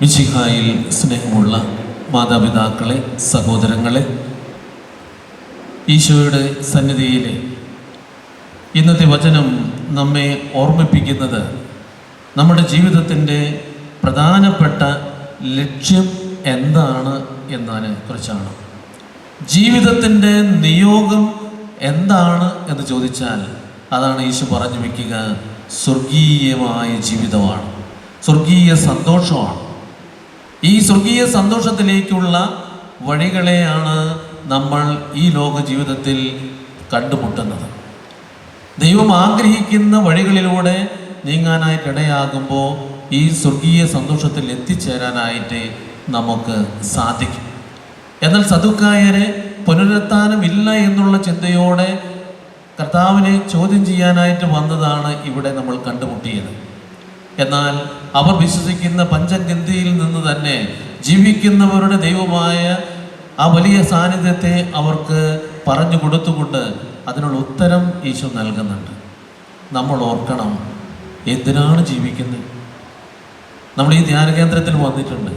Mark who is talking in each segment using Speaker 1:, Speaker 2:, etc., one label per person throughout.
Speaker 1: മിശിഹായിൽ സ്നേഹമുള്ള മാതാപിതാക്കളെ സഹോദരങ്ങളെ ഈശോയുടെ സന്നിധിയിൽ ഇന്നത്തെ വചനം നമ്മെ ഓർമ്മിപ്പിക്കുന്നത് നമ്മുടെ ജീവിതത്തിന്റെ പ്രധാനപ്പെട്ട ലക്ഷ്യം എന്താണ് എന്നതിനെ കുറിച്ചാണ്. ജീവിതത്തിന്റെ നിയോഗം എന്താണ് എന്ന് ചോദിച്ചാൽ അതാണ് ഈശോ പറഞ്ഞു വയ്ക്കുക സ്വർഗീയമായ ജീവിതമാണ്. സ്വർഗീയ സന്തോഷമാണ്. ഈ സ്വർഗീയ സന്തോഷത്തിലേക്കുള്ള വഴികളെയാണ് നമ്മൾ ഈ ലോക ജീവിതത്തിൽ കണ്ടുമുട്ടുന്നത്. ദൈവം ആഗ്രഹിക്കുന്ന വഴികളിലൂടെ നീങ്ങാനായിട്ട് ഇടയാകുമ്പോൾ ഈ സ്വർഗീയ സന്തോഷത്തിൽ എത്തിച്ചേരാനായിട്ട് നമുക്ക് സാധിക്കും. എന്നാൽ സതുക്കായരെ പുനരുത്ഥാനമില്ല എന്നുള്ള ചിന്തയോടെ കർത്താവിനെ ചോദ്യം ചെയ്യാനായിട്ട് വന്നതാണ് ഇവിടെ നമ്മൾ കണ്ടുമുട്ടിയത്. എന്നാൽ അവർ വിശ്വസിക്കുന്ന പഞ്ചഗന്ധിയിൽ നിന്ന് തന്നെ ജീവിക്കുന്നവരുടെ ദൈവമായ ആ വലിയ സാന്നിധ്യത്തെ അവർക്ക് പറഞ്ഞു കൊടുത്തുകൊണ്ട് അതിനുള്ള ഉത്തരം ഈശോ നൽകുന്നുണ്ട്. നമ്മൾ ഓർക്കണം എന്തിനാണ് ജീവിക്കുന്നത്? നമ്മൾ ഈ ധ്യാന കേന്ദ്രത്തിൽ വന്നിട്ടുണ്ട്.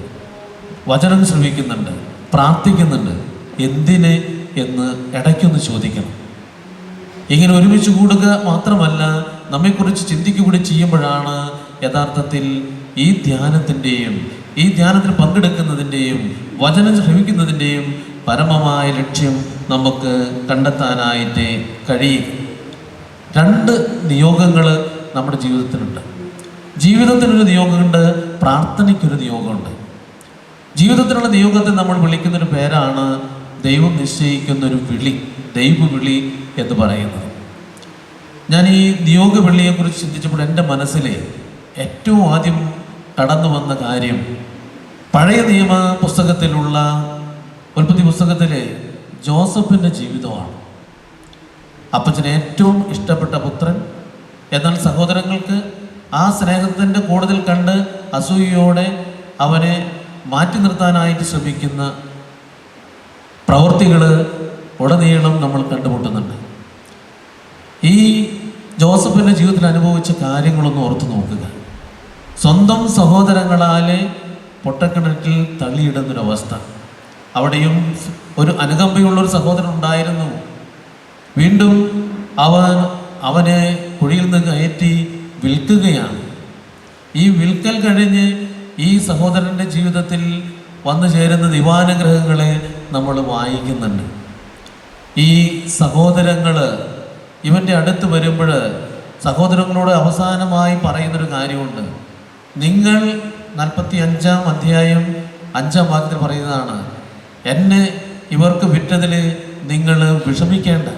Speaker 1: വചനം ശ്രമിക്കുന്നുണ്ട് പ്രാർത്ഥിക്കുന്നുണ്ട്. എന്തിന് എന്ന് ഇടയ്ക്കൊന്ന് ചോദിക്കണം. ഇങ്ങനെ ഒരുമിച്ച് കൂടുക മാത്രമല്ല നമ്മെക്കുറിച്ച് ചിന്തിക്കുക കൂടി ചെയ്യുമ്പോഴാണ് യഥാർത്ഥത്തിൽ ഈ ധ്യാനത്തിന്റെയും ഈ ധ്യാനത്തിൽ പങ്കെടുക്കുന്നതിന്റെയും വചനം ശ്രമിക്കുന്നതിന്റെയും പരമമായ ലക്ഷ്യം നമുക്ക് കണ്ടെത്താനായിട്ട് കഴിയും രണ്ട് നിയോഗങ്ങൾ നമ്മുടെ ജീവിതത്തിലുണ്ട് ജീവിതത്തിനൊരു നിയോഗമുണ്ട് പ്രാർത്ഥനയ്ക്കൊരു നിയോഗമുണ്ട്. ജീവിതത്തിനുള്ള നിയോഗത്തെ നമ്മൾ വിളിക്കുന്നൊരു പേരാണ് ദൈവം നിശ്ചയിക്കുന്ന ഒരു വിളി ദൈവവിളി എന്ന് പറയുന്നത്. ഞാൻ ഈ നിയോഗ വിളിയെക്കുറിച്ച് ചിന്തിച്ചപ്പോൾ എന്റെ മനസ്സിൽ ഏറ്റവും ആദ്യം കടന്നു വന്ന കാര്യം പഴയ നിയമ പുസ്തകത്തിലുള്ള ഉൽപ്പത്തി പുസ്തകത്തിലെ ജോസഫിന്റെ ജീവിതമാണ്. അപ്പച്ചന് ഏറ്റവും ഇഷ്ടപ്പെട്ട പുത്രൻ എന്നാൽ സഹോദരങ്ങൾക്ക് ആ സ്നേഹത്തിന്റെ കൂടുതൽ കണ്ട് അസൂയയോടെ അവനെ മാറ്റി നിർത്താനായിട്ട് ശ്രമിക്കുന്ന പ്രവൃത്തികൾ ഉടനീളം നമ്മൾ കണ്ടുമുട്ടുന്നുണ്ട്. ഈ ജോസഫിന്റെ ജീവിതത്തിൽ അനുഭവിച്ച കാര്യങ്ങളൊന്ന് ഓർത്തു നോക്കുക. സ്വന്തം സഹോദരങ്ങളാലെ പൊട്ടക്കിണറ്റിൽ തള്ളിയിടുന്നൊരവസ്ഥ. അവിടെയും ഒരു അനുകമ്പയുള്ള ഒരു സഹോദരൻ ഉണ്ടായിരുന്നു വീണ്ടും അവൻ അവനെ കുഴിയിൽ നിന്ന് കയറ്റി വിൽക്കുകയാണ്. ഈ വിൽക്കൽ കഴിഞ്ഞ് ഈ സഹോദരന്റെ ജീവിതത്തിൽ വന്നു ചേരുന്ന ദിവാനുഗ്രഹങ്ങളെ നമ്മൾ വായിക്കുന്നുണ്ട്. ഈ സഹോദരങ്ങൾ ഇവന്റെ അടുത്ത് വരുമ്പോൾ സഹോദരങ്ങളോട് അവസാനമായി പറയുന്നൊരു കാര്യമുണ്ട്. നിങ്ങൾ നാൽപ്പത്തി അഞ്ചാം അധ്യായം അഞ്ചാം വാക്യത്തിൽ പറയുന്നതാണ് എന്നെ ഇവർക്ക് വിറ്റതിൽ നിങ്ങൾ വിഷമിക്കേണ്ട.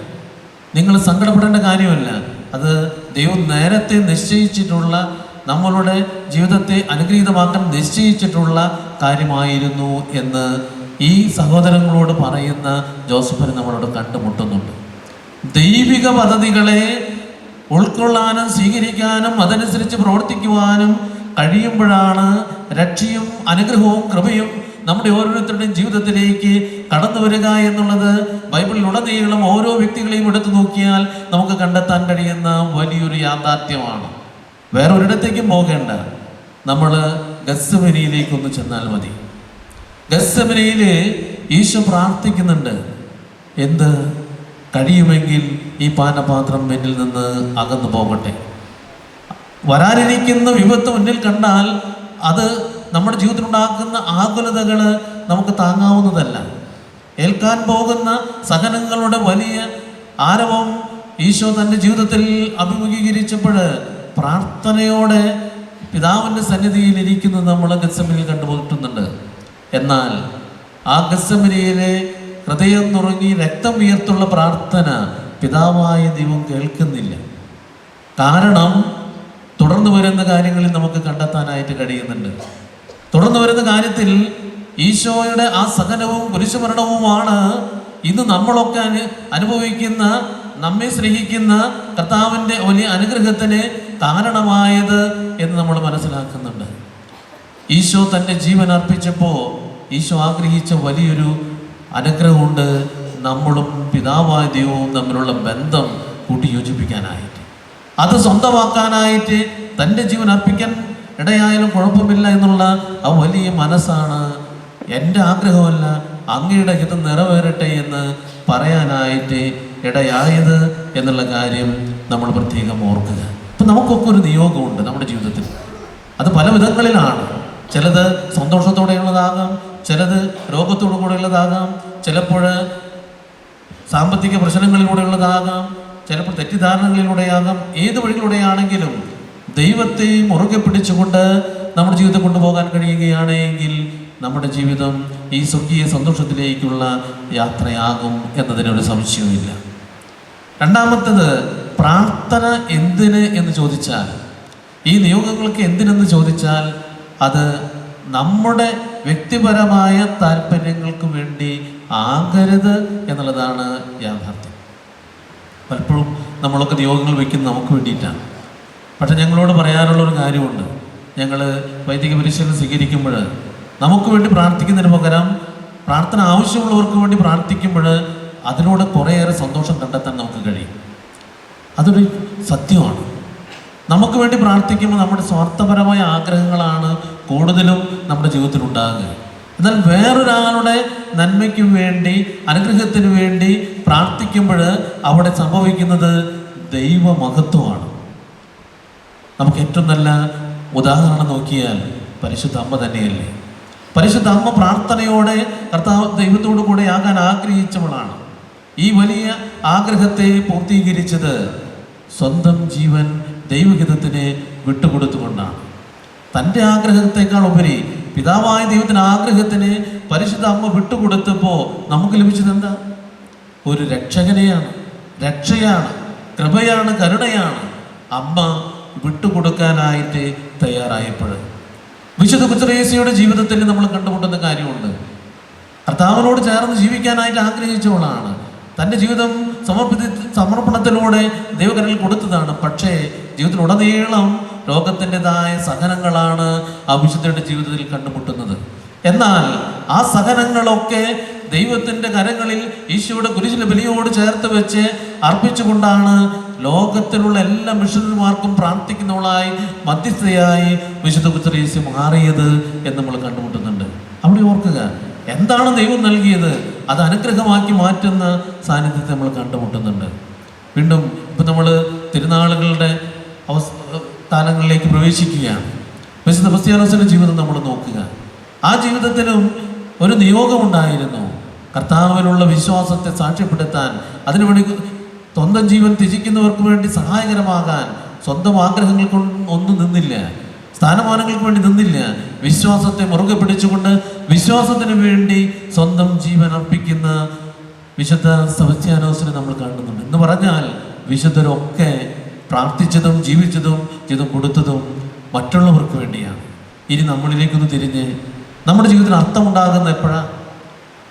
Speaker 1: നിങ്ങൾ സങ്കടപ്പെടേണ്ട കാര്യമല്ല. അത് ദൈവം നേരത്തെ നിശ്ചയിച്ചിട്ടുള്ള നമ്മളുടെ ജീവിതത്തെ അനുഗ്രഹീതമാക്കാൻ നിശ്ചയിച്ചിട്ടുള്ള കാര്യമായിരുന്നു എന്ന് ഈ സഹോദരങ്ങളോട് പറയുന്ന ജോസഫിന് നമ്മളോട് കണ്ടുമുട്ടുന്നുണ്ട്. ദൈവിക പദ്ധതികളെ ഉൾക്കൊള്ളാനും സ്വീകരിക്കാനും അതനുസരിച്ച് പ്രവർത്തിക്കുവാനും കഴിയുമ്പോഴാണ് രക്ഷയും അനുഗ്രഹവും കൃപയും നമ്മുടെ ഓരോരുത്തരുടെയും ജീവിതത്തിലേക്ക് കടന്നു വരിക എന്നുള്ളത് ബൈബിളിലുടനീളം ഓരോ വ്യക്തികളെയും എടുത്തു നോക്കിയാൽ നമുക്ക് കണ്ടെത്താൻ കഴിയുന്ന വലിയൊരു യാഥാർത്ഥ്യമാണ്. വേറെ ഒരിടത്തേക്കും പോകേണ്ട. നമ്മൾ ഗസ്സമനിയിലേക്കൊന്ന് ചെന്നാൽ മതി. ഗസ്സമനയിൽ ഈശോ പ്രാർത്ഥിക്കുന്നുണ്ട്. എന്ത്? കഴിയുമെങ്കിൽ ഈ പാനപാത്രം എന്നിൽ നിന്ന് അകന്നു പോകട്ടെ. വരാനിരിക്കുന്ന വിപത്ത് മുന്നിൽ കണ്ടാൽ അത് നമ്മുടെ ജീവിതത്തിൽ ഉണ്ടാക്കുന്ന ആകുലതകൾ നമുക്ക് താങ്ങാവുന്നതല്ല. ഏൽക്കാൻ പോകുന്ന സഹനങ്ങളുടെ വലിയ ആരവം ഈശോ തന്റെ ജീവിതത്തിൽ അഭിമുഖീകരിച്ചപ്പോൾ പ്രാർത്ഥനയോടെ പിതാവിന്റെ സന്നിധിയിൽ ഇരിക്കുന്നത് നമ്മൾ ഗസമിനിൽ കണ്ടുപോയിട്ടുന്നുണ്ട് എന്നാൽ ആ ഗസമിനിയിലെ ഹൃദയം നുറങ്ങി രക്തം ഉയർത്തുള്ള പ്രാർത്ഥന പിതാവായ ദൈവം കേൾക്കുന്നില്ല. കാരണം തുടർന്ന് വരുന്ന കാര്യങ്ങളിൽ നമുക്ക് കണ്ടെത്താനായിട്ട് കഴിയുന്നുണ്ട്. തുടർന്ന് വരുന്ന കാര്യത്തിൽ ഈശോയുടെ ആ സഹനവും കുരിശുമരണവുമാണ് ഇന്ന് നമ്മളൊക്കെ അനു അനുഭവിക്കുന്ന നമ്മെ സ്നേഹിക്കുന്ന കർത്താവിന്റെ വലിയ അനുഗ്രഹത്തിന് കാരണമായത് എന്ന് നമ്മൾ മനസ്സിലാക്കുന്നുണ്ട്. ഈശോ തന്റെ ജീവൻ അർപ്പിച്ചപ്പോൾ ഈശോ ആഗ്രഹിച്ച വലിയൊരു അനുഗ്രഹമുണ്ട്. നമ്മളും പിതാവായ ദൈവവും തമ്മിലുള്ള ബന്ധം കൂട്ടി യോജിപ്പിക്കാനായിട്ട് അത് സ്വന്തമാക്കാനായിട്ട് തന്റെ ജീവൻ അർപ്പിക്കാൻ ഇടയായാലും കുഴപ്പമില്ല എന്നുള്ള ആ വലിയ മനസ്സാണ് എന്റെ ആഗ്രഹമല്ല അങ്ങയുടെ ഹിതം നിറവേറട്ടെ എന്ന് പറയാനായിട്ട് ഇടയായത് എന്നുള്ള കാര്യം നമ്മൾ പ്രത്യേകം ഓർക്കുക. ഇപ്പം നമുക്കൊക്കെ ഒരു നിയോഗമുണ്ട് നമ്മുടെ ജീവിതത്തിൽ. അത് പല വിധങ്ങളിലാണ്. ചിലത് സന്തോഷത്തോടെയുള്ളതാകാം ചിലത് രോഗത്തോടു കൂടെയുള്ളതാകാം ചിലപ്പോൾ സാമ്പത്തിക പ്രശ്നങ്ങളിലൂടെയുള്ളതാകാം ചിലപ്പോൾ തെറ്റിദ്ധാരണകളിലൂടെയാകാം. ഏത് വഴിയിലൂടെയാണെങ്കിലും ദൈവത്തെ മുറുകെ പിടിച്ചുകൊണ്ട് നമ്മുടെ ജീവിതം കൊണ്ടുപോകാൻ കഴിയുകയാണെങ്കിൽ നമ്മുടെ ജീവിതം ഈ സ്വർഗീയ സന്തോഷത്തിലേക്കുള്ള യാത്രയാകും എന്നതിനൊരു സംശയവുമില്ല. രണ്ടാമത്തേത് പ്രാർത്ഥന എന്തിന് എന്ന് ചോദിച്ചാൽ ഈ നിയോഗങ്ങൾക്ക് എന്തിനെന്ന് ചോദിച്ചാൽ അത് നമ്മുടെ വ്യക്തിപരമായ താല്പര്യങ്ങൾക്ക് വേണ്ടി ആകരുത് എന്നുള്ളതാണ് യാഥാർത്ഥ്യം. പലപ്പോഴും നമ്മളൊക്കെ നിയോഗങ്ങൾ വയ്ക്കുന്നത് നമുക്ക് വേണ്ടിയിട്ടാണ്. പക്ഷേ ഞങ്ങളോട് പറയാനുള്ള ഒരു കാര്യമുണ്ട്. ഞങ്ങൾ വൈദിക പരിശീലനം സ്വീകരിക്കുമ്പോൾ നമുക്ക് വേണ്ടി പ്രാർത്ഥിക്കുന്നതിന് പകരം പ്രാർത്ഥന ആവശ്യമുള്ളവർക്ക് വേണ്ടി പ്രാർത്ഥിക്കുമ്പോൾ അതിലൂടെ കുറേയേറെ സന്തോഷം കണ്ടെത്താൻ നമുക്ക് കഴിയും. അതൊരു സത്യമാണ്. നമുക്ക് വേണ്ടി പ്രാർത്ഥിക്കുമ്പോൾ നമ്മുടെ സ്വാർത്ഥപരമായ ആഗ്രഹങ്ങളാണ് കൂടുതലും നമ്മുടെ ജീവിതത്തിൽ ഉണ്ടാകുക എന്നാൽ വേറൊരാളുടെ നന്മയ്ക്കും വേണ്ടി അനുഗ്രഹത്തിന് വേണ്ടി പ്രാർത്ഥിക്കുമ്പോൾ അവിടെ സംഭവിക്കുന്നത് ദൈവമഹത്വമാണ്. നമുക്ക് ഏറ്റവും നല്ല ഉദാഹരണം നോക്കിയാൽ പരിശുദ്ധ അമ്മ തന്നെയല്ലേ? പരിശുദ്ധ അമ്മ പ്രാർത്ഥനയോടെ കർത്താവ് ദൈവത്തോടു കൂടെ ആകാൻ ആഗ്രഹിച്ചവളാണ്. ഈ വലിയ ആഗ്രഹത്തെ പൂർത്തീകരിച്ചത് സ്വന്തം ജീവൻ ദൈവഹിതത്തിന് വിട്ടുകൊടുത്തുകൊണ്ടാണ്. തന്റെ ആഗ്രഹത്തെക്കാൾ ഉപരി പിതാവായ ദൈവത്തിന് ആഗ്രഹത്തിന് പരിശുദ്ധ അമ്മ വിട്ടുകൊടുത്തപ്പോൾ നമുക്ക് ലഭിച്ചത് എന്താ? ഒരു രക്ഷകനെയാണ് രക്ഷയാണ് കൃപയാണ് കരുണയാണ് അമ്മ വിട്ടുകൊടുക്കാനായിട്ട് തയ്യാറായപ്പോൾ വിശുദ്ധ കുച്ചറേസിയുടെ ജീവിതത്തിൽ നമ്മൾ കണ്ടുമുട്ടുന്ന കാര്യമുണ്ട്. കർത്താവിനോട് ചേർന്ന് ജീവിക്കാനായിട്ട് ആഗ്രഹിച്ചവളാണ്. തന്റെ ജീവിതം സമർപ്പിത സമർപ്പണത്തിലൂടെ ദൈവകരയിൽ കൊടുത്തതാണ്. പക്ഷേ ജീവിതത്തിലുടനീളം ലോകത്തിന്റെതായ സഹനങ്ങളാണ് ആ വിശുദ്ധയുടെ ജീവിതത്തിൽ കണ്ടുമുട്ടുന്നത്. എന്നാൽ ആ സഹനങ്ങളൊക്കെ ദൈവത്തിന്റെ കരങ്ങളിൽ ഈശോയുടെ കുരിശിലെ ബലിയോട് ചേർത്ത് വെച്ച് അർപ്പിച്ചുകൊണ്ടാണ് ലോകത്തിലുള്ള എല്ലാ മിഷണറിമാർക്കും പ്രാർത്ഥിക്കുന്നവളായി മധ്യസ്ഥയായി വിശുദ്ധ കുച്ചറീസ് മാറിയത് എന്ന് നമ്മൾ കണ്ടുമുട്ടുന്നുണ്ട്. അവിടെ ഓർക്കുക എന്താണ് ദൈവം നൽകിയത്? അത് അനുഗ്രഹമാക്കി മാറ്റുന്ന സാന്നിധ്യത്തെ നമ്മൾ കണ്ടുമുട്ടുന്നുണ്ട്. വീണ്ടും ഇപ്പം നമ്മൾ തിരുനാളുകളുടെ അവസ് കാലങ്ങളിലേക്ക് പ്രവേശിക്കുകയാണ്. വിശുദ്ധ ക്രിസ്ത്യാനോസിന്റെ ജീവിതം നമ്മൾ നോക്കുക. ആ ജീവിതത്തിലും ഒരു നിയോഗമുണ്ടായിരുന്നു. കർത്താവിലുള്ള വിശ്വാസത്തെ സാക്ഷ്യപ്പെടുത്താൻ അതിനുവേണ്ടി സ്വന്തം ജീവൻ ത്യജിക്കുന്നവർക്ക് വേണ്ടി സഹായകരമാകാൻ സ്വന്തം ആഗ്രഹങ്ങൾ കൊണ്ട് ഒന്നും നിന്നില്ല. സ്ഥാനമാനങ്ങൾക്ക് വേണ്ടി നിന്നില്ല. വിശ്വാസത്തെ മുറുകെ പിടിച്ചുകൊണ്ട് വിശ്വാസത്തിന് വേണ്ടി സ്വന്തം ജീവൻ അർപ്പിക്കുന്ന വിശുദ്ധ സെബസ്ത്യാനോസിനെ നമ്മൾ കാണുന്നുണ്ട്. എന്ന് പറഞ്ഞാൽ വിശുദ്ധരൊക്കെ പ്രാർത്ഥിച്ചതും ജീവിച്ചതും ചെയ്തും കൊടുത്തതും മറ്റുള്ളവർക്ക് വേണ്ടിയാണ്. ഇനി നമ്മളിലേക്കൊന്ന് തിരിഞ്ഞ് നമ്മുടെ ജീവിതത്തിൽ അർത്ഥമുണ്ടാകുന്ന എപ്പോഴാണ്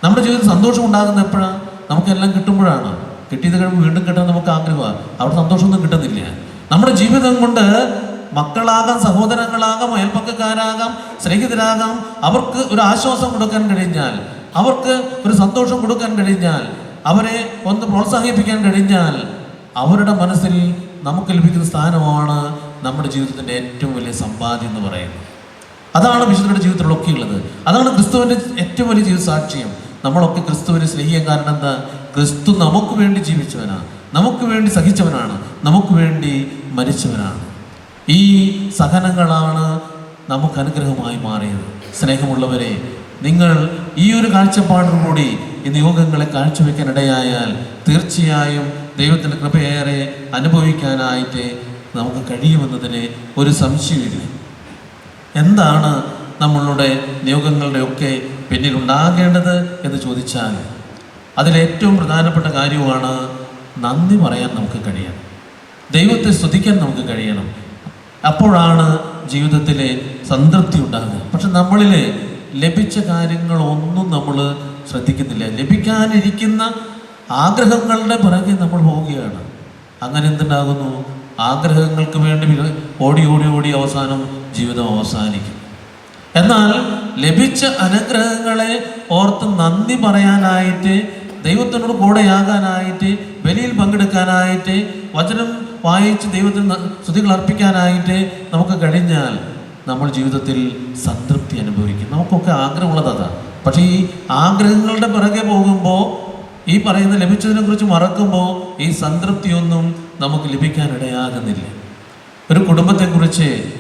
Speaker 1: നമ്മുടെ ജീവിതത്തിൽ സന്തോഷം ഉണ്ടാകുന്ന എപ്പോഴാണ് നമുക്കെല്ലാം കിട്ടുമ്പോഴാണ്. കിട്ടിയത് കഴിയുമ്പോൾ വീണ്ടും കിട്ടാൻ നമുക്ക് ആഗ്രഹമാണ്. അവിടെ സന്തോഷമൊന്നും കിട്ടുന്നില്ല. നമ്മുടെ ജീവിതം കൊണ്ട് മക്കളാകാം സഹോദരങ്ങളാകാം അയൽപ്പക്കക്കാരാകാം സ്നേഹിതരാകാം അവർക്ക് ഒരു ആശ്വാസം കൊടുക്കാൻ കഴിഞ്ഞാൽ അവർക്ക് ഒരു സന്തോഷം കൊടുക്കാൻ കഴിഞ്ഞാൽ അവരെ ഒന്ന് പ്രോത്സാഹിപ്പിക്കാൻ കഴിഞ്ഞാൽ അവരുടെ മനസ്സിൽ നമുക്ക് ലഭിക്കുന്ന സ്ഥാനമാണ് നമ്മുടെ ജീവിതത്തിന്റെ ഏറ്റവും വലിയ സമ്പാദ്യം എന്ന് പറയുന്നത്. അതാണ് വിശുദ്ധരുടെ ജീവിതത്തിലൊക്കെ ഉള്ളത് അതാണ് ക്രിസ്തുവിന്റെ ഏറ്റവും വലിയ ജീവിത സാക്ഷ്യം. നമ്മളൊക്കെ ക്രിസ്തുവിനെ സ്നേഹിക്കാൻ കാരണം എന്താ? ക്രിസ്തു നമുക്ക് വേണ്ടി ജീവിച്ചവനാണ് നമുക്ക് വേണ്ടി സഹിച്ചവനാണ്. നമുക്ക് വേണ്ടി മരിച്ചവനാണ്. ഈ സഹനങ്ങളാണ് നമുക്ക് അനുഗ്രഹമായി മാറിയത്. സ്നേഹമുള്ളവരെ നിങ്ങൾ ഈ ഒരു കാഴ്ചപ്പാടോടുകൂടി ഈ നിയോഗങ്ങളെ കാഴ്ചവെക്കാൻ ഇടയായാൽ തീർച്ചയായും ദൈവത്തിന്റെ കൃപയേറെ അനുഭവിക്കാനായിട്ട് നമുക്ക് കഴിയുമെന്നതിന് ഒരു സംശയമില്ല എന്താണ് നമ്മളുടെ നിയോഗങ്ങളുടെ ഒക്കെ പിന്നിൽ ഉണ്ടാകേണ്ടത് എന്ന് ചോദിച്ചാൽ അതിലേറ്റവും പ്രധാനപ്പെട്ട കാര്യമാണ് നന്ദി പറയാൻ നമുക്ക് കഴിയണം. ദൈവത്തെ സ്തുതിക്കാൻ നമുക്ക് കഴിയണം. അപ്പോഴാണ് ജീവിതത്തിലെ സംതൃപ്തി ഉണ്ടാകുന്നത് പക്ഷെ നമ്മളിൽ ലഭിച്ച കാര്യങ്ങളൊന്നും നമ്മൾ ശ്രദ്ധിക്കുന്നില്ല. ലഭിക്കാനിരിക്കുന്ന ആഗ്രഹങ്ങളുടെ പിറകെ നമ്മൾ പോവുകയാണ്. അങ്ങനെ എന്തുണ്ടാകുന്നു? ആഗ്രഹങ്ങൾക്ക് വേണ്ടി ഓടി ഓടി ഓടി അവസാനം ജീവിതം അവസാനിക്കും. എന്നാൽ ലഭിച്ച അനുഗ്രഹങ്ങളെ ഓർത്ത് നന്ദി പറയാനായിട്ട് ദൈവത്തിനോട് കൂടെയാകാനായിട്ട് ബലിയിൽ പങ്കെടുക്കാനായിട്ട് വചനം വായിച്ച് ദൈവത്തിന് സ്തുതികൾ അർപ്പിക്കാനായിട്ട് നമുക്ക് കഴിഞ്ഞാൽ നമ്മൾ ജീവിതത്തിൽ സംതൃപ്തി അനുഭവിക്കും. നമുക്കൊക്കെ ആഗ്രഹമുള്ളത് അതാണ്. പക്ഷേ ഈ ആഗ്രഹങ്ങളുടെ പിറകെ പോകുമ്പോൾ ഈ പറയുന്ന ലഭിച്ചതിനെ കുറിച്ച് മറക്കുമ്പോൾ ഈ സംതൃപ്തിയൊന്നും നമുക്ക് ലഭിക്കാനിടയാകുന്നില്ല. ഒരു കുടുംബത്തെക്കുറിച്ച്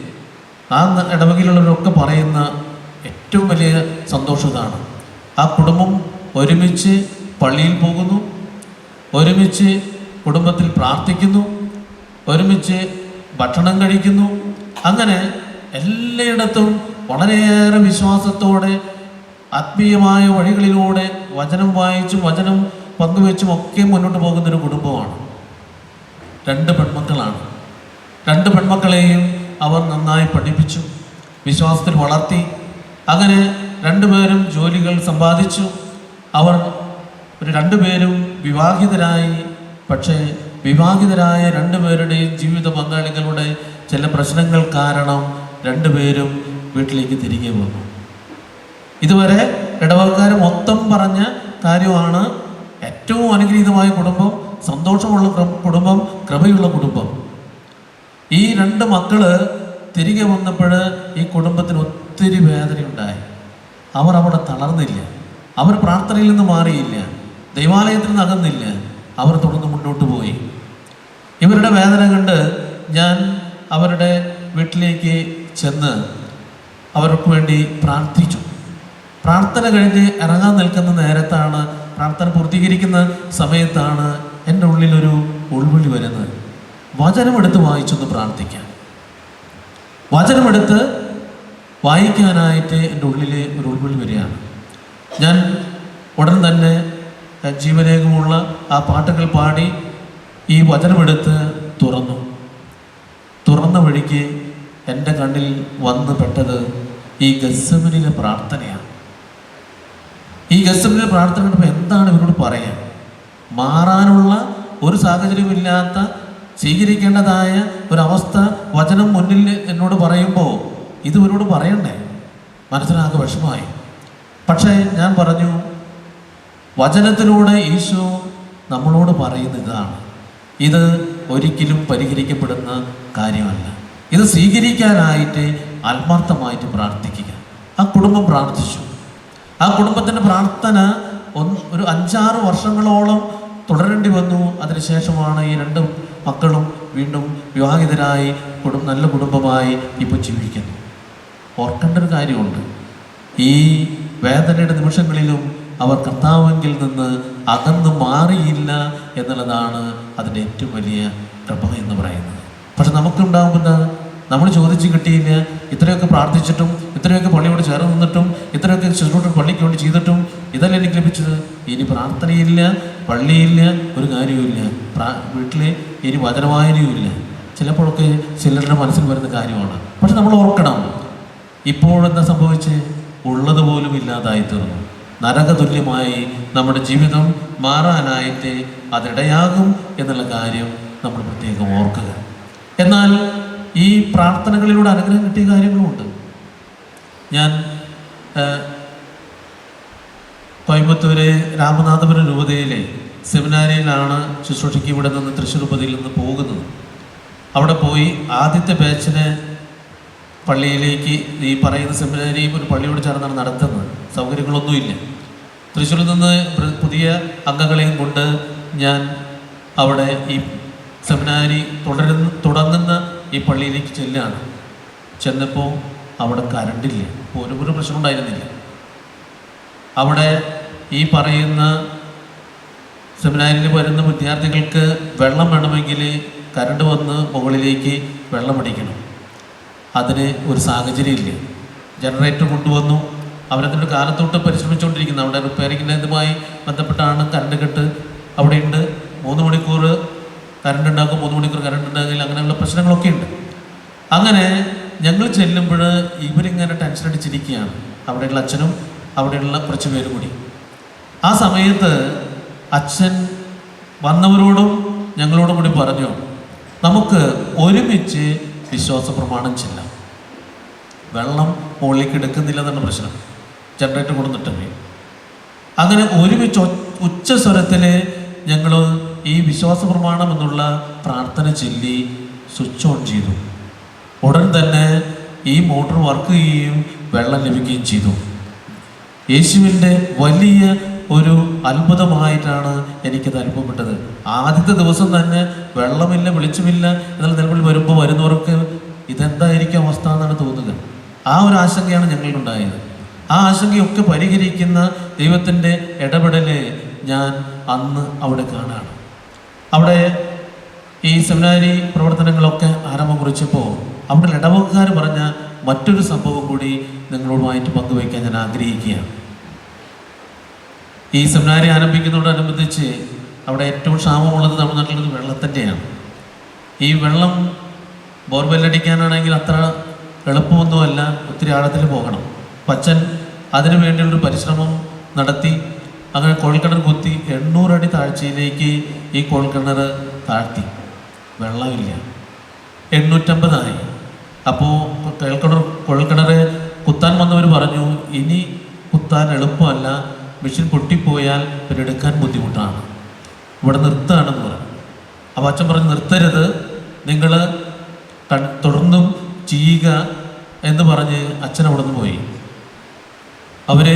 Speaker 1: ആ ഇടവകയിലുള്ളവരൊക്കെ പറയുന്ന ഏറ്റവും വലിയ സന്തോഷം ഇതാണ്. ആ കുടുംബം ഒരുമിച്ച് പള്ളിയിൽ പോകുന്നു ഒരുമിച്ച് കുടുംബത്തിൽ പ്രാർത്ഥിക്കുന്നു ഒരുമിച്ച് ഭക്ഷണം കഴിക്കുന്നു. അങ്ങനെ എല്ലായിടത്തും വളരെയേറെ വിശ്വാസത്തോടെ ആത്മീയമായ വഴികളിലൂടെ വചനം വായിച്ചും വചനം പങ്കുവെച്ചും ഒക്കെ മുന്നോട്ട് പോകുന്ന ഒരു കുടുംബമാണ്. രണ്ട് പെൺമക്കളാണ്. രണ്ട് പെൺമക്കളെയും അവർ നന്നായി പഠിപ്പിച്ചു വിശ്വാസത്തിൽ വളർത്തി. അങ്ങനെ രണ്ടുപേരും ജോലികൾ സമ്പാദിച്ചു. അവർ രണ്ടുപേരും വിവാഹിതരായി. പക്ഷേ വിവാഹിതരായ രണ്ടുപേരുടെയും ജീവിത പങ്കാളികളുടെ ചില പ്രശ്നങ്ങൾ കാരണം രണ്ടുപേരും വീട്ടിലേക്ക് തിരികെ വന്നു. ഇതുവരെ ഇടവകക്കാർ മൊത്തം പറഞ്ഞ കാര്യമാണ്. ഏറ്റവും അനുഗ്രഹീതമായ കുടുംബം സന്തോഷമുള്ള കുടുംബം കൃപയുള്ള കുടുംബം. ഈ രണ്ട് മക്കൾ തിരികെ വന്നപ്പോൾ ഈ കുടുംബത്തിന് ഒത്തിരി വേദനയുണ്ടായി. അവർ അവിടെ തളർന്നില്ല. അവർ പ്രാർത്ഥനയിൽ നിന്ന് മാറിയില്ല. ദൈവാലയത്തിൽ നിന്ന് അകന്നില്ല. അവർ തുടർന്ന് മുന്നോട്ട് പോയി. ഇവരുടെ വേദന കണ്ട് ഞാൻ അവരുടെ വീട്ടിലേക്ക് ചെന്ന് അവർക്ക് വേണ്ടി പ്രാർത്ഥിച്ചു. പ്രാർത്ഥന കഴിഞ്ഞ് ഇറങ്ങാൻ നിൽക്കുന്ന നേരത്താണ് പ്രാർത്ഥന പൂർത്തീകരിക്കുന്ന സമയത്താണ് എന്റെ ഉള്ളിലൊരു ഉൾവിളി വരുന്നത്. വചനമെടുത്ത് വായിച്ചൊന്ന് പ്രാർത്ഥിക്കാം. വചനമെടുത്ത് വായിക്കാനായിട്ട് എന്റെ ഉള്ളിൽ ഒരു ഉൾവിളി വരികയാണ്. ഞാൻ ഉടൻ തന്നെ ജീവരേഖമുള്ള ആ പാട്ടുകൾ പാടി ഈ വചനമെടുത്ത് തുറന്നു. തുറന്ന വഴിക്ക് എന്റെ കണ്ണിൽ വന്ന് പെട്ടത് ഈ ഗസമിനിലെ പ്രാർത്ഥനയാണ്. ഈ ഗസമിനിലെ പ്രാർത്ഥന കണ്ടപ്പോൾ എന്താണ് ഇവരോട് പറയാൻ? മാറാനുള്ള ഒരു സാഹചര്യമില്ലാത്ത സ്വീകരിക്കേണ്ടതായ ഒരവസ്ഥ വചനം മുന്നിൽ എന്നോട് പറയുമ്പോൾ ഇത് ഇവരോട് പറയണ്ടേ? മനസ്സിനാകെ വിഷമമായി. പക്ഷേ ഞാൻ പറഞ്ഞു വചനത്തിലൂടെ ഈശോ നമ്മളോട് പറയുന്ന ഇതാണ്. ഇത് ഒരിക്കലും പരിഹരിക്കപ്പെടുന്ന കാര്യമല്ല. ഇത് സ്വീകരിക്കാനായിട്ട് ആത്മാർത്ഥമായിട്ട് പ്രാർത്ഥിക്കുക. ആ കുടുംബം പ്രാർത്ഥിച്ചു. ആ കുടുംബത്തിന്റെ പ്രാർത്ഥന ഒരു അഞ്ചാറ് വർഷങ്ങളോളം തുടരേണ്ടി വന്നു. അതിനുശേഷമാണ് ഈ രണ്ട് മക്കളും വീണ്ടും വിവാഹിതരായി കുടും നല്ല കുടുംബമായി ഇപ്പോൾ ജീവിക്കുന്നു. ഓർക്കേണ്ട ഒരു കാര്യമുണ്ട്. ഈ വേദനയുടെ നിമിഷങ്ങളിലും അവർ കർത്താവെങ്കിൽ നിന്ന് അകന്നു മാറിയില്ല എന്നുള്ളതാണ് അതിന്റെ ഏറ്റവും വലിയ കൃപ എന്ന് പറയുന്നത്. പക്ഷെ നമുക്കുണ്ടാകുന്ന നമ്മൾ ചോദിച്ചു കിട്ടിയില്ല. ഇത്രയൊക്കെ പ്രാർത്ഥിച്ചിട്ടും ഇത്രയൊക്കെ പള്ളിയോട് ചേർന്ന് നിന്നിട്ടും ഇത്രയൊക്കെ ശുശ്രൂഷ പള്ളിക്ക് വേണ്ടി ചെയ്തിട്ടും ഇതല്ല എനിക്ക് ലഭിച്ചത്? ഇനി പ്രാർത്ഥനയില്ല പള്ളിയില്ല ഒരു കാര്യവുമില്ല. പ്രാ വീട്ടിൽ ഇനി വചനവായനയുമില്ല. ചിലപ്പോഴൊക്കെ ചിലരുടെ മനസ്സിൽ വരുന്ന കാര്യമാണ്. പക്ഷെ നമ്മൾ ഓർക്കണം ഇപ്പോഴെന്താ സംഭവിച്ച്? ഉള്ളത് പോലും ഇല്ലാതായി തീർന്നു നരകതുല്യമായി നമ്മുടെ ജീവിതം മാറാനായിട്ട് അതിടയാകും എന്നുള്ള കാര്യം നമ്മൾ പ്രത്യേകം ഓർക്കുക. എന്നാൽ ഈ പ്രാർത്ഥനകളിലൂടെ അനുഗ്രഹം കിട്ടിയ കാര്യങ്ങളുമുണ്ട്. ഞാൻ കോയമ്പത്തൂര് രാമനാഥപുരം രൂപതയിലെ സെമിനാരിയിലാണ് ശുശ്രൂഷയ്ക്ക് ഇവിടെ നിന്ന് തൃശ്ശൂർ രൂപതയിൽ നിന്ന് പോകുന്നത്. അവിടെ പോയി ആദ്യത്തെ ബാച്ചിനെ പള്ളിയിലേക്ക് ഈ പറയുന്ന സെമിനാരി ഒരു പള്ളിയോട് ചേർന്നാണ് നടത്തുന്നത്. സൗകര്യങ്ങളൊന്നുമില്ല തൃശ്ശൂരിൽ നിന്ന് പുതിയ അംഗങ്ങളെയും കൊണ്ട് ഞാൻ അവിടെ ഈ സെമിനാരി തുടരുന്ന തുടങ്ങുന്ന ഈ പള്ളിയിലേക്ക് ചെല്ലുകയാണ്. ചെന്നപ്പോൾ അവിടെ കരണ്ടില്ല ഒരു ഒരു പ്രശ്നം ഉണ്ടായിരുന്നില്ല. അവിടെ ഈ പറയുന്ന സെമിനാരിൽ വരുന്ന വിദ്യാർത്ഥികൾക്ക് വെള്ളം വേണമെങ്കിൽ കരണ്ട് വന്ന് മുകളിലേക്ക് വെള്ളം അടിക്കണം. അതിന് ഒരു സാഹചര്യം ഇല്ല. ജനറേറ്റർ കൊണ്ടുവന്നു. അവരതിന്റെ കാലത്തോട്ട് പരിശ്രമിച്ചുകൊണ്ടിരിക്കുന്നു. അവിടെ റിപ്പയറിങ്ങിന്റെ ഇതുമായി ബന്ധപ്പെട്ടാണ് കരണ്ട് കെട്ട്. അവിടെയുണ്ട്. മൂന്ന് മണിക്കൂർ കറണ്ട് ഉണ്ടാക്കും മൂന്ന് മണിക്കൂർ കറണ്ട് ഉണ്ടാകില്ല അങ്ങനെയുള്ള പ്രശ്നങ്ങളൊക്കെ ഉണ്ട്. അങ്ങനെ ഞങ്ങൾ ചെല്ലുമ്പോൾ ഇവരിങ്ങനെ ടെൻഷൻ അടിച്ചിരിക്കുകയാണ്. അവിടെയുള്ള അച്ഛനും അവിടെയുള്ള കുറച്ച് പേരും കൂടി. ആ സമയത്ത് അച്ഛൻ വന്നവരോടും ഞങ്ങളോടും കൂടി പറഞ്ഞു നമുക്ക് ഒരുമിച്ച് വിശ്വാസ പ്രമാണം ചെല്ലാം. വെള്ളം മുകളിലേക്ക് എടുക്കുന്നില്ല എന്നാണ് പ്രശ്നം. ജനറേറ്റർ കൊടുത്തിട്ടേ അങ്ങനെ ഒരുമിച്ച് ഉച്ച സ്വരത്തിൽ ഞങ്ങൾ ഈ വിശ്വാസ പ്രമാണം എന്നുള്ള പ്രാർത്ഥന ചൊല്ലി സ്വിച്ച് ഓൺ ചെയ്തു. ഉടൻ തന്നെ ഈ മോട്ടോർ വർക്ക് ചെയ്യുകയും വെള്ളം ലഭിക്കുകയും ചെയ്തു. യേശുവിന്റെ വലിയ ഒരു അത്ഭുതമായിട്ടാണ് എനിക്കത് അനുഭവപ്പെട്ടത്. ആദ്യത്തെ ദിവസം തന്നെ വെള്ളമില്ല വെളിച്ചമില്ല എന്നുള്ള നിലവിൽ വരുമ്പോൾ വരുന്നവർക്ക് ഇതെന്തായിരിക്കും അവസ്ഥ എന്നാണ് തോന്നുക. ആ ഒരു ആശങ്കയാണ് ഞങ്ങൾക്കുണ്ടായത്. ആ ആശങ്കയൊക്കെ പരിഹരിക്കുന്ന ദൈവത്തിന്റെ ഇടപെടലെ ഞാൻ അന്ന് അവിടെ കാണാണ്. അവിടെ ഈ സെമിനാരി പ്രവർത്തനങ്ങളൊക്കെ ആരംഭം കുറിച്ചപ്പോൾ അവിടെ ഇടവക്കാർ പറഞ്ഞ മറ്റൊരു സംഭവം കൂടി നിങ്ങളോടുമായിട്ട് പങ്കുവയ്ക്കാൻ ഞാൻ ആഗ്രഹിക്കുകയാണ്. ഈ സെമിനാരി ആരംഭിക്കുന്നതോടനുബന്ധിച്ച് അവിടെ ഏറ്റവും ക്ഷാമമുള്ളത് തമിഴ്നാട്ടിലുള്ളത് നാട്ടിലുള്ളത് വെള്ളത്തിന്റെയാണ് ഈ വെള്ളം ബോർവെല്ലടിക്കാനാണെങ്കിൽ അത്ര എളുപ്പമൊന്നുമല്ല ഒത്തിരി ആഴത്തിൽ പോകണം. പച്ചൻ അതിനു വേണ്ടിയുള്ളൊരു പരിശ്രമം നടത്തി അങ്ങനെ കുഴൽക്കിണർ കുത്തി എണ്ണൂറടി താഴ്ചയിലേക്ക് ഈ കുഴൽക്കിണർ താഴ്ത്തി. വെള്ളമില്ല. എണ്ണൂറ്റമ്പതായി. അപ്പോൾ കേൾക്കണർ കുഴൽക്കിണർ കുത്താൻ വന്നവർ പറഞ്ഞു ഇനി കുത്താൻ എളുപ്പമല്ല. മെഷീൻ പൊട്ടിപ്പോയാൽ പിന്നെ എടുക്കാൻ ബുദ്ധിമുട്ടാണ്. ഇവിടെ നിർത്തുകയാണെന്ന് പറഞ്ഞു. അപ്പോൾ അച്ഛൻ പറഞ്ഞ് നിർത്തരുത്. നിങ്ങൾ തുടർന്നും ചെയ്യുക എന്ന് പറഞ്ഞ് അച്ഛൻ അവിടെ നിന്ന് പോയി. അവർ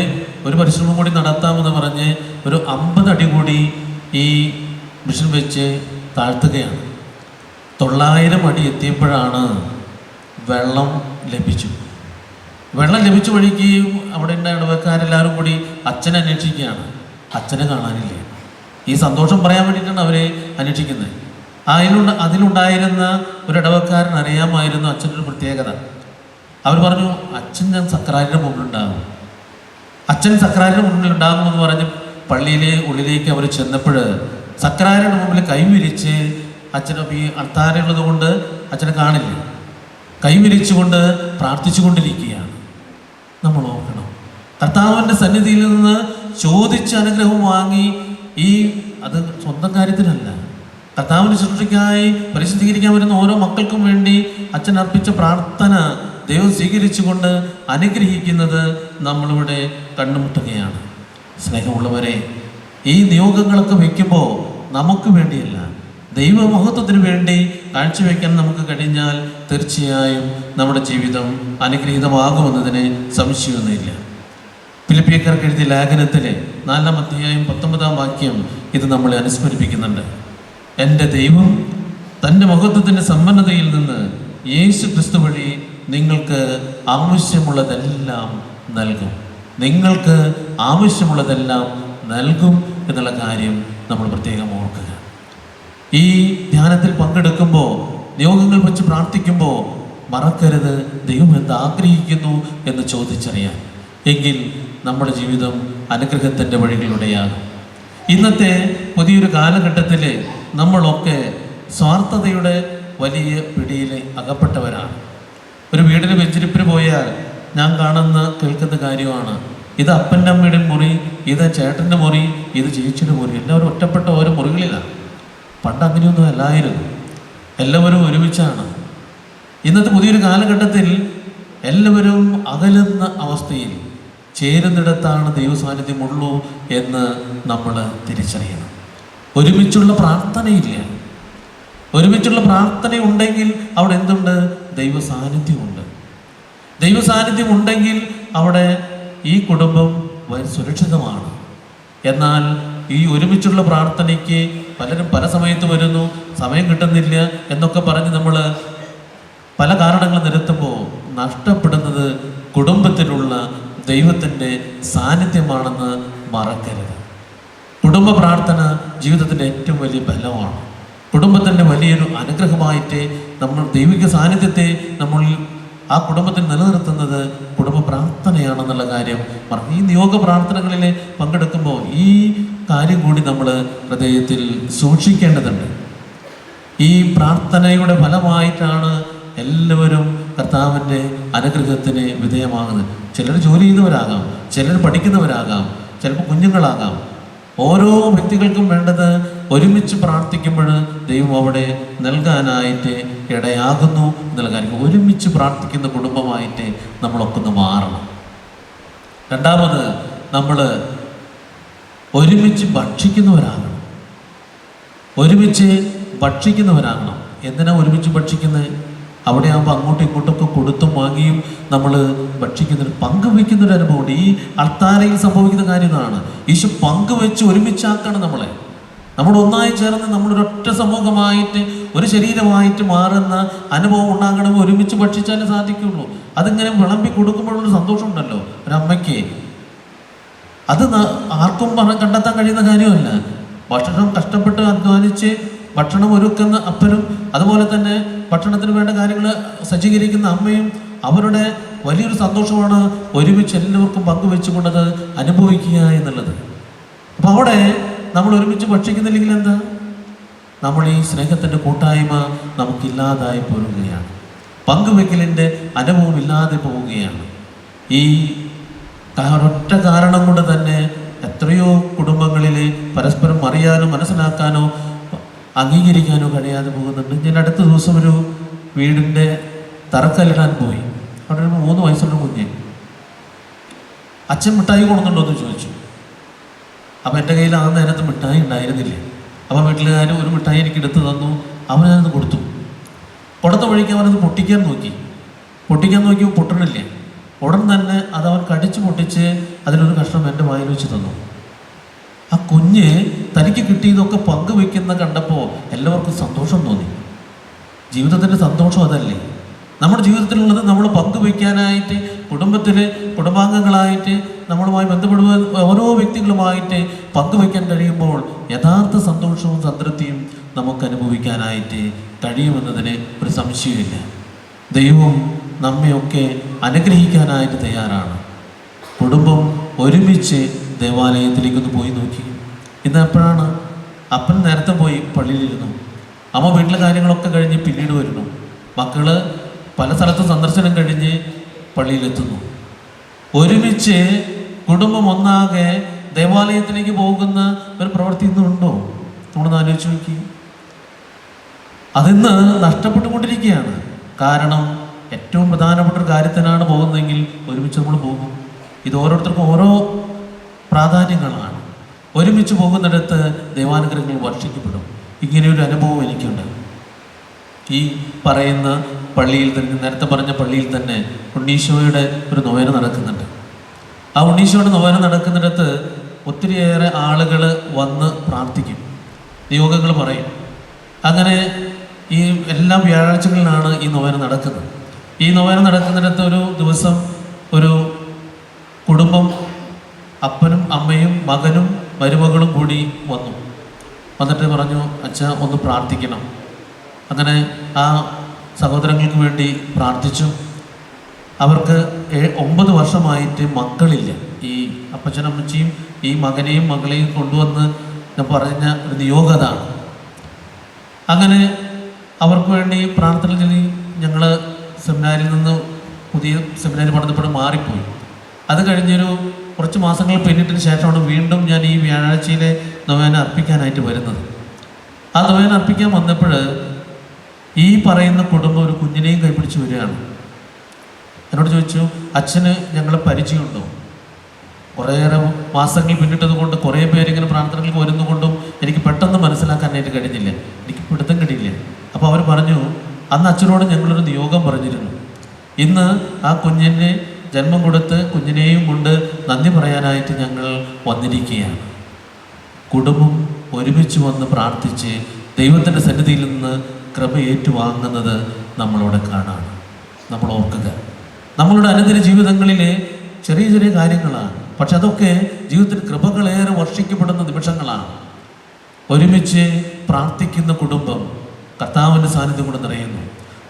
Speaker 1: ഒരു പരിശ്രമം കൂടി നടത്താമെന്ന് പറഞ്ഞ് ഒരു അമ്പത് അടി കൂടി ഈ മിഷൻ വെച്ച് താഴ്ത്തുകയാണ്. തൊള്ളായിരം അടി എത്തിയപ്പോഴാണ് വെള്ളം ലഭിച്ചു. വെള്ളം ലഭിച്ചു വഴിക്ക് അവിടെ ഉണ്ട ഇടവക്കാരെല്ലാവരും കൂടി അച്ഛനെ അന്വേഷിക്കുകയാണ്. അച്ഛനെ കാണാനില്ല? ഈ സന്തോഷം പറയാൻ വേണ്ടിയിട്ടാണ് അവരെ അന്വേഷിക്കുന്നത്. അതിലുണ്ട് അതിലുണ്ടായിരുന്ന ഒരു ഇടവക്കാരൻ അറിയാമായിരുന്നു അച്ഛന്റെ ഒരു പ്രത്യേകത. അവർ പറഞ്ഞു അച്ഛൻ ഞാൻ സക്രാരിന്റെ മുമ്പിലുണ്ടാകും അച്ഛൻ സക്രാരിന് മുന്നിൽ ഉണ്ടാകുമെന്ന് പറഞ്ഞ് പള്ളിയിലെ ഉള്ളിലേക്ക് അവർ ചെന്നപ്പോൾ സക്രാരിയുടെ മുമ്പിൽ കൈവിരിച്ച് അച്ഛൻ ഈ അൾത്താരുള്ളത് കൊണ്ട് അച്ഛനെ കാണില്ല? കൈവിരിച്ചുകൊണ്ട് പ്രാർത്ഥിച്ചുകൊണ്ടിരിക്കുകയാണ്. നമ്മൾ ഓർക്കണം. കർത്താവിന്റെ സന്നിധിയിൽ നിന്ന് ചോദിച്ച അനുഗ്രഹം വാങ്ങി ഈ അത് സ്വന്തം കാര്യത്തിനല്ല. കർത്താവിന്റെ ശുശ്രൂഷയ്ക്കായി പരിശുദ്ധീകരിക്കാൻ വരുന്ന ഓരോ മക്കൾക്കും വേണ്ടി അച്ഛൻ അർപ്പിച്ച പ്രാർത്ഥന ദൈവം സ്വീകരിച്ചുകൊണ്ട് അനുഗ്രഹിക്കുന്നത് നമ്മളിവിടെ കണ്ടുമുട്ടുകയാണ് സ്നേഹമുള്ളവരെ ഈ നിയോഗങ്ങളൊക്കെ വയ്ക്കുമ്പോൾ നമുക്ക് വേണ്ടിയല്ല. ദൈവമഹത്വത്തിന് വേണ്ടി കാഴ്ചവെക്കാൻ നമുക്ക് കഴിഞ്ഞാൽ തീർച്ചയായും നമ്മുടെ ജീവിതം അനുഗ്രഹീതമാകുമെന്നതിന് സംശയമൊന്നുമില്ല. ഫിലിപ്പിയക്കാർക്ക് എഴുതിയ ലേഖനത്തിൽ നാലാം അധ്യായം പത്തൊമ്പതാം വാക്യം ഇത് നമ്മളെ അനുസ്മരിപ്പിക്കുന്നുണ്ട്. എന്റെ ദൈവം തന്റെ മഹത്വത്തിന്റെ സമ്പന്നതയിൽ നിന്ന് യേശു ക്രിസ്തു വഴി നിങ്ങൾക്ക് ആവശ്യമുള്ളതെല്ലാം നൽകും. നിങ്ങൾക്ക് ആവശ്യമുള്ളതെല്ലാം നൽകും എന്നുള്ള കാര്യം നമ്മൾ പ്രത്യേകം ഓർക്കുക. ഈ ധ്യാനത്തിൽ പങ്കെടുക്കുമ്പോൾ നിയോഗങ്ങൾ വെച്ച് പ്രാർത്ഥിക്കുമ്പോൾ മറക്കരുത്. ദൈവം എന്ത് ആഗ്രഹിക്കുന്നു എന്ന് ചോദിച്ചറിയാൻ. എങ്കിൽ നമ്മുടെ ജീവിതം അനുഗ്രഹത്തിന്റെ വഴികളിലൂടെയാകും. ഇന്നത്തെ പുതിയൊരു കാലഘട്ടത്തിൽ നമ്മളൊക്കെ സ്വാർത്ഥതയുടെ വലിയ പിടിയിൽ അകപ്പെട്ടവരാണ്. ഒരു വീടിന് വെച്ചിരിപ്പിന് പോയാൽ ഞാൻ കാണുന്ന കേൾക്കുന്ന കാര്യമാണ്. ഇത് അപ്പന്റെ അമ്മയുടെ മുറി ഇത് ചേട്ടന്റെ മുറി ഇത് ചേച്ചിയുടെ മുറി. എല്ലാവരും ഒറ്റപ്പെട്ട ഓരോ മുറികളിലാണ് പണ്ട് അങ്ങനെയൊന്നും അല്ലായിരുന്നു. എല്ലാവരും ഒരുമിച്ചാണ്. ഇന്നത്തെ പുതിയൊരു കാലഘട്ടത്തിൽ എല്ലാവരും അകലുന്ന അവസ്ഥയിൽ ചേരുന്നിടത്താണ് ദൈവസാന്നിധ്യമുള്ളൂ എന്ന് നമ്മൾ തിരിച്ചറിയണം. ഒരുമിച്ചുള്ള പ്രാർത്ഥനയില്ല. ഒരുമിച്ചുള്ള പ്രാർത്ഥന ഉണ്ടെങ്കിൽ അവിടെ എന്തുണ്ട്? ദൈവ സാന്നിധ്യമുണ്ട് ദൈവ സാന്നിധ്യം ഉണ്ടെങ്കിൽ അവിടെ ഈ കുടുംബം സുരക്ഷിതമാണ്. എന്നാൽ ഈ ഒരുമിച്ചുള്ള പ്രാർത്ഥനയ്ക്ക് പലരും പല സമയത്ത് വരുന്നു സമയം കിട്ടുന്നില്ല എന്നൊക്കെ പറഞ്ഞ് നമ്മൾ പല കാരണങ്ങൾ നിരത്തുമ്പോൾ നഷ്ടപ്പെടുന്നത് കുടുംബത്തിലുള്ള ദൈവത്തിന്റെ സാന്നിധ്യമാണെന്ന് മറക്കരുത്. കുടുംബ പ്രാർത്ഥന ജീവിതത്തിന്റെ ഏറ്റവും വലിയ ബലമാണ്. കുടുംബത്തിന്റെ വലിയൊരു അനുഗ്രഹമായിട്ട് നമ്മൾ ദൈവിക സാന്നിധ്യത്തെ നമ്മൾ ആ കുടുംബത്തിൽ നിലനിർത്തുന്നത് കുടുംബ പ്രാർത്ഥനയാണെന്നുള്ള കാര്യം പറഞ്ഞു ഈ നിയോഗ പ്രാർത്ഥനകളിൽ പങ്കെടുക്കുമ്പോൾ ഈ കാര്യം കൂടി നമ്മൾ ഹൃദയത്തിൽ സൂക്ഷിക്കേണ്ടതുണ്ട്. ഈ പ്രാർത്ഥനയുടെ ഫലമായിട്ടാണ് എല്ലാവരും കർത്താവിന്റെ അനുഗ്രഹത്തിന് വിധേയമാകുന്നത്. ചിലർ ജോലി ചെയ്യുന്നവരാകാം ചിലർ പഠിക്കുന്നവരാകാം ചിലപ്പോൾ കുഞ്ഞുങ്ങളാകാം. ഓരോ വ്യക്തികൾക്കും വേണ്ടത് ഒരുമിച്ച് പ്രാർത്ഥിക്കുമ്പോൾ ദൈവം അവിടെ നൽകാനായിട്ട് ഇടയാകുന്നു നൽകാൻ ഒരുമിച്ച് പ്രാർത്ഥിക്കുന്ന കുടുംബമായിട്ട് നമ്മളൊക്കെ ഒന്ന് മാറണം. രണ്ടാമത് നമ്മൾ ഒരുമിച്ച് ഭക്ഷിക്കുന്നവരാകണം. ഒരുമിച്ച് ഭക്ഷിക്കുന്നവരാകണം. എന്തിനാ ഒരുമിച്ച് ഭക്ഷിക്കുന്നത് അവിടെ ആകുമ്പോൾ അങ്ങോട്ടും ഇങ്ങോട്ടൊക്കെ കൊടുത്തും വാങ്ങിയും നമ്മൾ ഭക്ഷിക്കുന്നൊരു പങ്കുവയ്ക്കുന്നൊരു അനുഭവമുണ്ട് ഈ അൾത്താരയിൽ സംഭവിക്കുന്ന കാര്യം ഇതാണ് ഈശോ പങ്കുവെച്ച് ഒരുമിച്ചാക്കണം നമ്മളെ. നമ്മൾ ഒന്നായി ചേർന്ന് നമ്മളൊരൊറ്റ സമൂഹമായിട്ട് ഒരു ശരീരമായിട്ട് മാറുന്ന അനുഭവം ഉണ്ടാകണം ഒരുമിച്ച് ഭക്ഷിച്ചാലേ സാധിക്കുള്ളൂ. അതിങ്ങനെ വിളമ്പി കൊടുക്കുമ്പോഴൊരു സന്തോഷമുണ്ടല്ലോ. ഒരമ്മയ്ക്ക്. അത് ആർക്കും പറ കണ്ടെത്താൻ കഴിയുന്ന കാര്യമല്ല ഭക്ഷണം കഷ്ടപ്പെട്ട് അധ്വാനിച്ച് ഭക്ഷണം ഒരുക്കുന്ന അപ്പനും അതുപോലെ തന്നെ ഭക്ഷണത്തിന് വേണ്ട കാര്യങ്ങൾ സജ്ജീകരിക്കുന്ന അമ്മയും അവരുടെ വലിയൊരു സന്തോഷമാണ് ഒരുമിച്ച് എല്ലാവർക്കും പങ്കുവെച്ചുകൊണ്ടത് അനുഭവിക്കുക എന്നുള്ളത്. അപ്പോൾ അവിടെ നമ്മൾ ഒരുമിച്ച് ഭക്ഷിക്കുന്നില്ലെങ്കിൽ എന്താ? നമ്മൾ ഈ സ്നേഹത്തിന്റെ കൂട്ടായ്മ നമുക്കില്ലാതായി പോരുകയാണ്. പങ്കുവെക്കലിന്റെ അനുഭവം ഇല്ലാതെ പോവുകയാണ്. ഈ ഒറ്റ കാരണം കൊണ്ട് തന്നെ എത്രയോ കുടുംബങ്ങളിൽ പരസ്പരം അറിയാനോ മനസ്സിലാക്കാനോ അംഗീകരിക്കാനോ കഴിയാതെ പോകുന്നുണ്ട്. ഞാൻ അടുത്ത ദിവസം ഒരു വീടിന്റെ തറക്കല്ലിടാൻ പോയി. അവിടെ ഒരു മൂന്ന് വയസ്സുള്ള കുഞ്ഞ്. അച്ഛൻ മിഠായി കൊടുക്കുന്നുണ്ടോ എന്ന് ചോദിച്ചു. അപ്പം എന്റെ കയ്യിൽ ആ നേരത്ത് മിഠായി ഉണ്ടായിരുന്നില്ല? അപ്പം വീട്ടിലുകാർ ഒരു മിഠായി എനിക്ക് എടുത്തു തന്നു. അവനത് കൊടുത്തു. കൊടുത്ത വഴിക്ക് അവനത് പൊട്ടിക്കാൻ നോക്കി. പൊട്ടിക്കാൻ നോക്കിയപ്പോൾ പൊട്ടണില്ല? ഉടൻ തന്നെ അത് അവൻ കടിച്ചു പൊട്ടിച്ച് അതിലൊരു കഷ്ണം എന്റെ വായിൽ വെച്ച് തന്നു. ആ കുഞ്ഞ് തനിക്ക് കിട്ടിയതൊക്കെ പങ്കുവെക്കുന്ന കണ്ടപ്പോൾ എല്ലാവർക്കും സന്തോഷം തോന്നി. ജീവിതത്തിന്റെ സന്തോഷം അതല്ലേ? നമ്മുടെ ജീവിതത്തിലുള്ളത് നമ്മൾ പങ്കുവയ്ക്കാനായിട്ട് കുടുംബത്തിൽ കുടുംബാംഗങ്ങളായിട്ട് നമ്മളുമായി ബന്ധപ്പെടുവാൻ ഓരോ വ്യക്തികളുമായിട്ട് പങ്കുവയ്ക്കാൻ കഴിയുമ്പോൾ യഥാർത്ഥ സന്തോഷവും സംതൃപ്തിയും നമുക്ക് അനുഭവിക്കാനായിട്ട് കഴിയുമെന്നതിന് ഒരു സംശയമില്ല ദൈവം നമ്മയൊക്കെ അനുഗ്രഹിക്കാനായിട്ട് തയ്യാറാണ്. കുടുംബം ഒരുമിച്ച് ദേവാലയത്തിലേക്കൊന്ന് പോയി നോക്കി. ഇന്ന് എപ്പോഴാണ്? അപ്പൻ നേരത്തെ പോയി പള്ളിയിലിരുന്നു അമ്മ വീട്ടിലെ കാര്യങ്ങളൊക്കെ കഴിഞ്ഞ് പിന്നീട് വരുന്നു. മക്കൾ പല സ്ഥലത്തും സന്ദർശനം കഴിഞ്ഞ് പള്ളിയിലെത്തുന്നു. ഒരുമിച്ച് കുടുംബം ഒന്നാകെ ദേവാലയത്തിലേക്ക് പോകുന്ന ഒരു പ്രവൃത്തി ഇന്നുണ്ടോ നമ്മളൊന്ന് ആലോചിച്ച് നോക്കി. അതിന്ന് നഷ്ടപ്പെട്ടുകൊണ്ടിരിക്കുകയാണ്. കാരണം ഏറ്റവും പ്രധാനപ്പെട്ട ഒരു കാര്യത്തിനാണ് പോകുന്നതെങ്കിൽ ഒരുമിച്ച് നമ്മൾ പോകും. ഇത് ഓരോരുത്തർക്കും ഓരോ പ്രാധാന്യങ്ങളാണ്. ഒരുമിച്ച് പോകുന്നിടത്ത് ദൈവാനുഗ്രഹങ്ങൾ വർഷിക്കപ്പെടും. ഇങ്ങനെയൊരു അനുഭവം എനിക്കുണ്ട്. ഈ പറയുന്ന പള്ളിയിൽ തന്നെ നേരത്തെ പറഞ്ഞ പള്ളിയിൽ തന്നെ ഉണ്ണീശോയുടെ ഒരു നോയന നടക്കുന്നുണ്ട്. ആ ഉണ്ണീശോയുടെ നോയന നടക്കുന്നിടത്ത് ഒത്തിരിയേറെ ആളുകൾ വന്ന് പ്രാർത്ഥിക്കും. നിയോഗങ്ങൾ പറയും. അങ്ങനെ ഈ എല്ലാ വ്യാഴാഴ്ചകളിലാണ് ഈ നോവേന നടക്കുന്നത്. ഈ നോവേന നടക്കുന്നിടത്ത് ഒരു ദിവസം ഒരു കുടുംബം അപ്പനും അമ്മയും മകനും മരുമകളും കൂടി വന്നു. വന്നിട്ട് പറഞ്ഞു അച്ഛ ഒന്ന് പ്രാർത്ഥിക്കണം. അങ്ങനെ ആ സഹോദരങ്ങൾക്ക് വേണ്ടി പ്രാർത്ഥിച്ചു. അവർക്ക് ഒമ്പത് വർഷമായിട്ട് മക്കളില്ല. ഈ അപ്പച്ചനും അമ്മച്ചിയും ഈ മകനെയും മകളെയും കൊണ്ടുവന്ന് പറഞ്ഞ ഒരു നിയോഗത അങ്ങനെ അവർക്ക് വേണ്ടി പ്രാർത്ഥന ചെയ്ത് ഞങ്ങൾ സെമിനാരിൽ നിന്ന് പുതിയ സെമിനാരി പഠനത്തോടെ മാറിപ്പോയി. അത് കഴിഞ്ഞൊരു കുറച്ച് മാസങ്ങൾ പിന്നിട്ടതിന് ശേഷമാണ് വീണ്ടും ഞാൻ ഈ വ്യാഴാഴ്ചയിലെ നൊവേന അർപ്പിക്കാനായിട്ട് വരുന്നത്. ആ നൊവേന അർപ്പിക്കാൻ വന്നപ്പോൾ ഈ പറയുന്ന കുടുംബം ഒരു കുഞ്ഞിനെയും കൈപിടിച്ച് വരികയാണ്. എന്നോട് ചോദിച്ചു അച്ഛന് ഞങ്ങളെ പരിചയമുണ്ടോ? കുറേയേറെ മാസങ്ങൾ പിന്നിട്ടത് കൊണ്ട് കുറേ പേരിങ്ങനെ പ്രാർത്ഥനകൾക്ക് വരുന്നതുകൊണ്ടും എനിക്ക് പെട്ടെന്ന് മനസ്സിലാക്കാനായിട്ട് കഴിഞ്ഞില്ല. എനിക്ക് പിടുത്തം കിട്ടിയില്ല. അപ്പോൾ അവർ പറഞ്ഞു അന്ന് അച്ഛനോട് ഞങ്ങളൊരു നിയോഗം പറഞ്ഞിരുന്നു. ഇന്ന് ആ കുഞ്ഞിന് ജന്മം കൊടുത്ത് കുഞ്ഞിനെയും കൊണ്ട് നന്ദി പറയാനായിട്ട് ഞങ്ങൾ വന്നിരിക്കുകയാണ്. കുടുംബം ഒരുമിച്ച് വന്ന് പ്രാർത്ഥിച്ച് ദൈവത്തിന്റെ സന്നിധിയിൽ നിന്ന് കൃപ ഏറ്റുവാങ്ങുന്നത് നമ്മളോട് കാണാണ്. നമ്മൾ ഓർക്കുക. നമ്മളുടെ അനന്തര ജീവിതങ്ങളിൽ ചെറിയ ചെറിയ കാര്യങ്ങളാണ്. പക്ഷെ അതൊക്കെ ജീവിതത്തിൽ കൃപകളേറെ വർഷിക്കപ്പെടുന്ന നിമിഷങ്ങളാണ്. ഒരുമിച്ച് പ്രാർത്ഥിക്കുന്ന കുടുംബം കർത്താവിന്റെ സാന്നിധ്യം കൊണ്ട് നിറയുന്നു.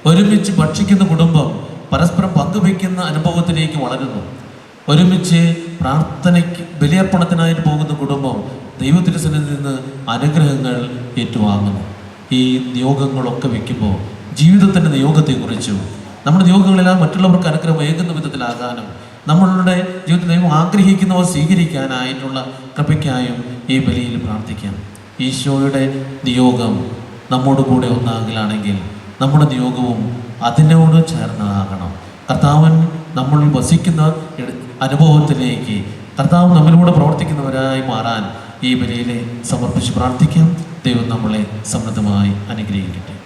Speaker 1: ഒരുമിച്ച് ഭക്ഷിക്കുന്ന കുടുംബം പരസ്പരം പങ്കുവയ്ക്കുന്ന അനുഭവത്തിലേക്ക് വളരുന്നു. ഒരുമിച്ച് പ്രാർത്ഥനയ്ക്ക് ബലിയർപ്പണത്തിനായിട്ട് പോകുന്ന കുടുംബം ദൈവത്തിന്റെ സന്നിധിയിൽ നിന്ന് അനുഗ്രഹങ്ങൾ ഏറ്റുവാങ്ങുന്നു. ഈ നിയോഗങ്ങളൊക്കെ വെക്കുമ്പോൾ ജീവിതത്തിന്റെ നിയോഗത്തെക്കുറിച്ചും നമ്മുടെ നിയോഗങ്ങളെല്ലാം മറ്റുള്ളവർക്ക് അനുഗ്രഹം ഏകുന്ന വിധത്തിലാകാനും നമ്മളുടെ ജീവിതത്തിൽ ദൈവം ആഗ്രഹിക്കുന്നവ സ്വീകരിക്കാനായിട്ടുള്ള കൃപയ്ക്കായും ഈ ബലിയിൽ പ്രാർത്ഥിക്കാം. ഈശോയുടെ നിയോഗം നമ്മോട് കൂടെ ഒന്നാകലാണെങ്കിൽ നമ്മുടെ നിയോഗവും അതിനോട് ചേർന്നതാകണം. കർത്താവൻ നമ്മൾ വസിക്കുന്ന അനുഭവത്തിലേക്ക് കർത്താവ് നമ്മിലൂടെ പ്രവർത്തിക്കുന്നവരായി മാറാൻ ഈ ബലിയിലെ സമർപ്പിച്ച് പ്രാർത്ഥിക്കാം. ദൈവം നമ്മളെ സമൃദ്ധമായി അനുഗ്രഹിക്കട്ടെ.